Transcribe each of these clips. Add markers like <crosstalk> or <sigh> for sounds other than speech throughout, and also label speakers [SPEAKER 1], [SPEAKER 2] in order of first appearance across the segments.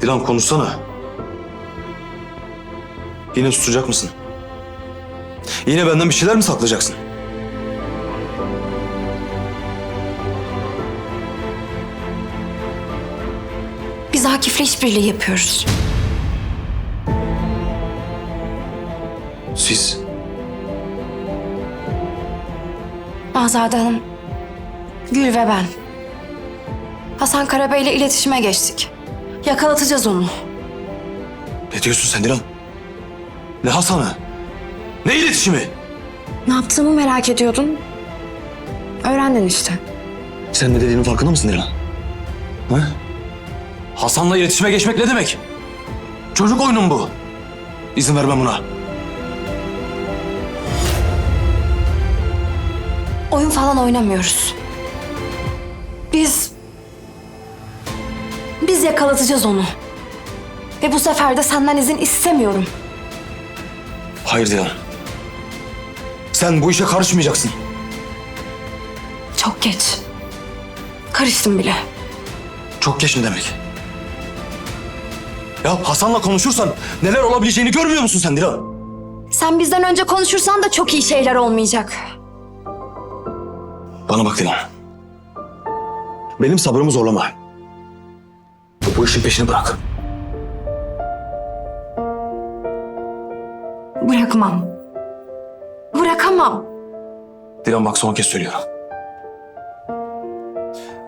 [SPEAKER 1] Dilan konuşsana. Yine susacak mısın? Yine benden bir şeyler mi saklayacaksın?
[SPEAKER 2] Biz Akif'le işbirliği yapıyoruz.
[SPEAKER 1] Siz
[SPEAKER 2] Azade Hanım, Gül ve ben. Hasan Karabey ile iletişime geçtik. Yakalatacağız onu.
[SPEAKER 1] ne diyorsun sen Dilan? Ne Hasan'ı? Ne iletişimi?
[SPEAKER 2] Ne yaptığımı merak ediyordun. Öğrendin işte.
[SPEAKER 1] Sen ne dediğinin farkında mısın Dilan? Ha? Hasan'la iletişime geçmek ne demek? Çocuk oyunu mu bu? İzin vermem buna.
[SPEAKER 2] Oyun falan oynamıyoruz. Biz... Biz yakalatacağız onu. Ve bu sefer de senden izin istemiyorum.
[SPEAKER 1] Hayır Dilan. Sen bu işe karışmayacaksın.
[SPEAKER 2] Çok geç. Karıştım bile.
[SPEAKER 1] Çok geç ne demek? Ya Hasan'la konuşursan neler olabileceğini görmüyor musun sen Dilan?
[SPEAKER 2] Sen bizden önce konuşursan da çok iyi şeyler olmayacak.
[SPEAKER 1] Bana bak Dilan. Benim sabrımı zorlama. Bu işin peşini bırak.
[SPEAKER 2] Bırakmam. Bırakamam.
[SPEAKER 1] Dilan bak son kez söylüyorum.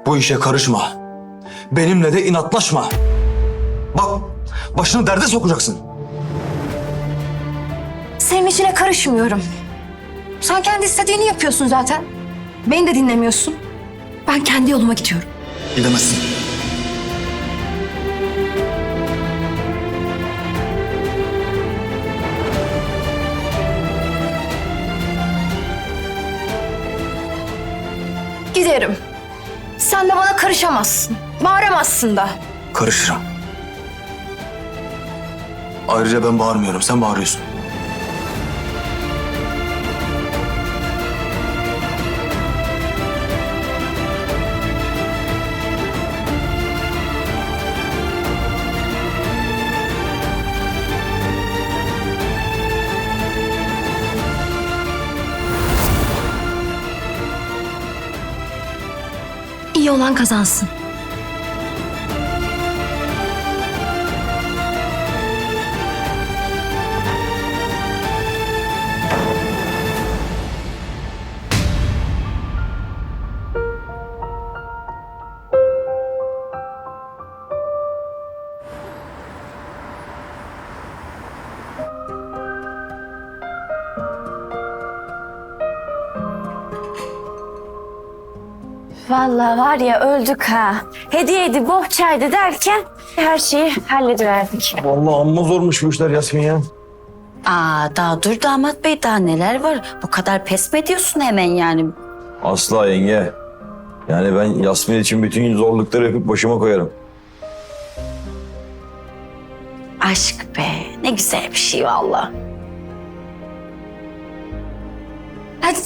[SPEAKER 1] Bu işe karışma. Benimle de inatlaşma. Bak başını derde sokacaksın.
[SPEAKER 2] Senin işine karışmıyorum. Sen kendi istediğini yapıyorsun zaten. Beni de dinlemiyorsun. Ben kendi yoluma gidiyorum.
[SPEAKER 1] Gidemezsin.
[SPEAKER 2] Sen de bana karışamazsın. Bağıramazsın da.
[SPEAKER 1] Karışırım. Ayrıca ben bağırmıyorum, sen bağırıyorsun.
[SPEAKER 2] İyi olan kazansın.
[SPEAKER 3] Vallahi var ya öldük ha. Hediyeydi, bohçaydı derken her şeyi hallediverdik.
[SPEAKER 4] Vallahi amma zormuş bu işler Yasmin ya.
[SPEAKER 3] Aa daha dur damat bey daha neler var? Bu kadar pes mi ediyorsun hemen yani?
[SPEAKER 4] Asla yenge. Yani ben Yasmin için bütün zorlukları öpüp başıma koyarım.
[SPEAKER 3] Aşk be ne güzel bir şey vallahi. Hadi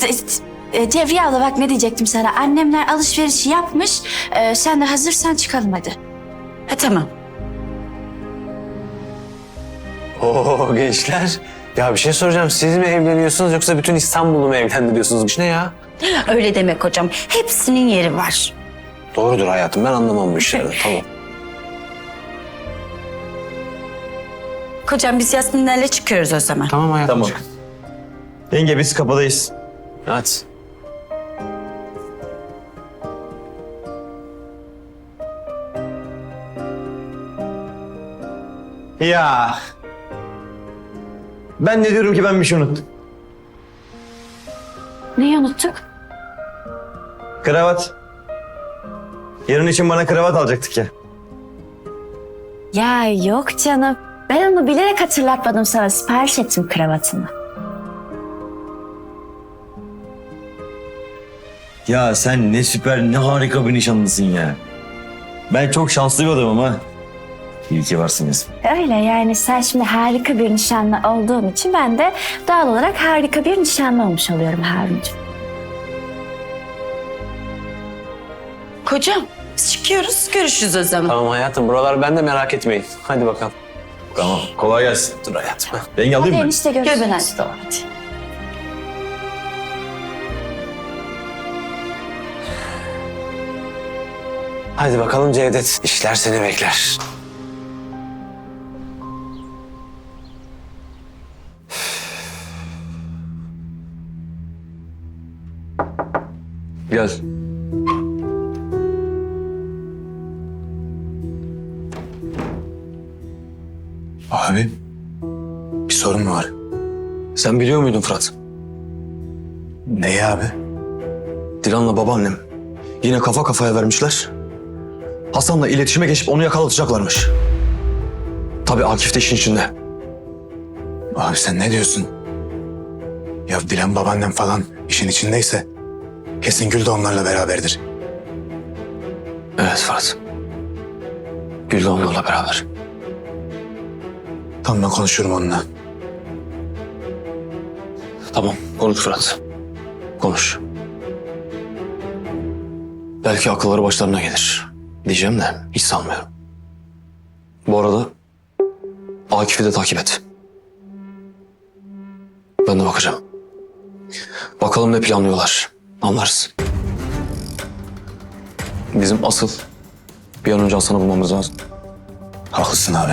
[SPEAKER 3] e, Cevriye abla bak ne diyecektim sana. Annemler alışverişi yapmış. Ee, sen de hazırsan çıkalım hadi. Ha tamam.
[SPEAKER 5] Oo gençler. Ya bir şey soracağım. Siz mi evleniyorsunuz yoksa bütün İstanbul'u mu evlendiriyorsunuz? Bu ne ya?
[SPEAKER 3] Öyle demek hocam. Hepsinin yeri var.
[SPEAKER 5] Doğrudur hayatım. Ben anlamam bu işlerden. <laughs> tamam.
[SPEAKER 3] Kocam biz Yasminlerle çıkıyoruz o zaman.
[SPEAKER 5] Tamam hayatım.
[SPEAKER 4] Tamam. Yenge biz kapıdayız.
[SPEAKER 5] Hadi.
[SPEAKER 4] Ya. Ben de diyorum ki ben bir şey unuttum.
[SPEAKER 3] Neyi unuttuk?
[SPEAKER 4] Kravat. Yarın için bana kravat alacaktık ya.
[SPEAKER 3] Ya yok canım. Ben onu bilerek hatırlatmadım sana. Sipariş ettim kravatını.
[SPEAKER 4] Ya sen ne süper ne harika bir nişanlısın ya. Ben çok şanslı bir adamım ha. İyi ki varsın Yasmin.
[SPEAKER 3] Öyle yani sen şimdi harika bir nişanlı olduğun için ben de doğal olarak harika bir nişanlı olmuş oluyorum Haruncuğum. Kocam
[SPEAKER 6] Biz çıkıyoruz. Görüşürüz o zaman.
[SPEAKER 5] Tamam hayatım buralar ben de merak etmeyin. Hadi bakalım.
[SPEAKER 4] Tamam. Kolay gelsin.
[SPEAKER 5] Dur hayatım.
[SPEAKER 4] Rengi alayım mı?
[SPEAKER 3] enişte görüşürüz.
[SPEAKER 6] ben hadi. Tamam hadi.
[SPEAKER 5] Hadi bakalım Cevdet. İşler seni bekler.
[SPEAKER 1] Gel.
[SPEAKER 7] Abi bir sorun mu var?
[SPEAKER 1] Sen biliyor muydun Fırat?
[SPEAKER 7] Neyi abi?
[SPEAKER 1] Dilan'la babaannem yine kafa kafaya vermişler. Hasan'la iletişime geçip onu yakalatacaklarmış. Tabii Akif de işin içinde.
[SPEAKER 7] Abi sen ne diyorsun? Ya Dilan babaannem falan işin içindeyse kesin Gül de onlarla beraberdir.
[SPEAKER 1] Evet Fırat. Gül de onlarla beraber.
[SPEAKER 7] Tamam ben konuşurum onunla.
[SPEAKER 1] Tamam konuş Fırat. Konuş. Belki akılları başlarına gelir. Diyeceğim de hiç sanmıyorum. Bu arada Akif'i de takip et. Ben de bakacağım. Bakalım ne planlıyorlar. Anlarız. Bizim asıl bir an önce Hasan'ı bulmamız lazım.
[SPEAKER 7] Haklısın abi.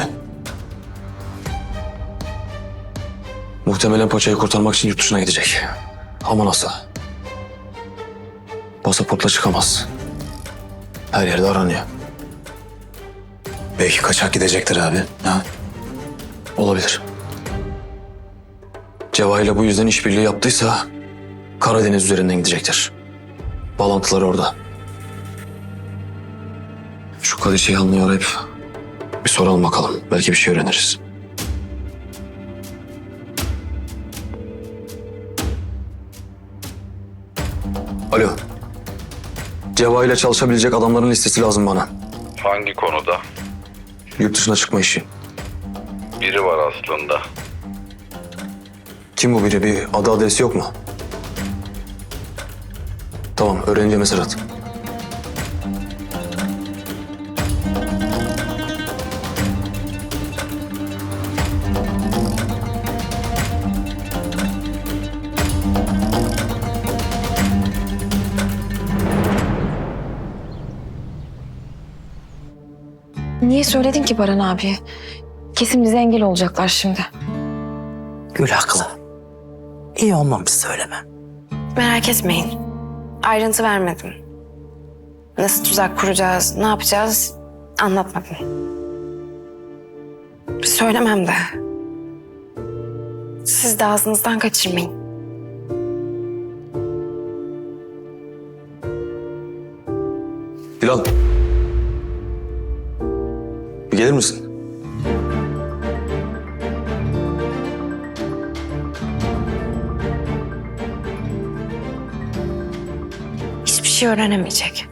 [SPEAKER 1] Muhtemelen paçayı kurtarmak için yurt dışına gidecek. Ama nasıl? Pasaportla çıkamaz. Her yerde aranıyor.
[SPEAKER 7] Belki kaçak gidecektir abi. Ha?
[SPEAKER 1] Olabilir. Ceva ile bu yüzden işbirliği yaptıysa Karadeniz üzerinden gidecektir. Bağlantıları orada. Şu Kadir Ceyhanlı'yı arayıp bir soralım bakalım. Belki bir şey öğreniriz. Alo. Ceva ile çalışabilecek adamların listesi lazım bana.
[SPEAKER 8] Hangi konuda?
[SPEAKER 1] Yurt dışına çıkma işi.
[SPEAKER 8] Biri var aslında.
[SPEAKER 1] Kim bu biri? Bir adı adresi yok mu? Tamam, öğrenince mesaj at.
[SPEAKER 2] Niye söyledin ki Baran abi? Kesin bize engel olacaklar şimdi.
[SPEAKER 6] Gül haklı. İyi olmamış söylemem.
[SPEAKER 9] Merak etmeyin. Ayrıntı vermedim. Nasıl tuzak kuracağız, ne yapacağız anlatmadım. Söylemem de. Siz de ağzınızdan kaçırmayın. Şey öğrenemeyecek.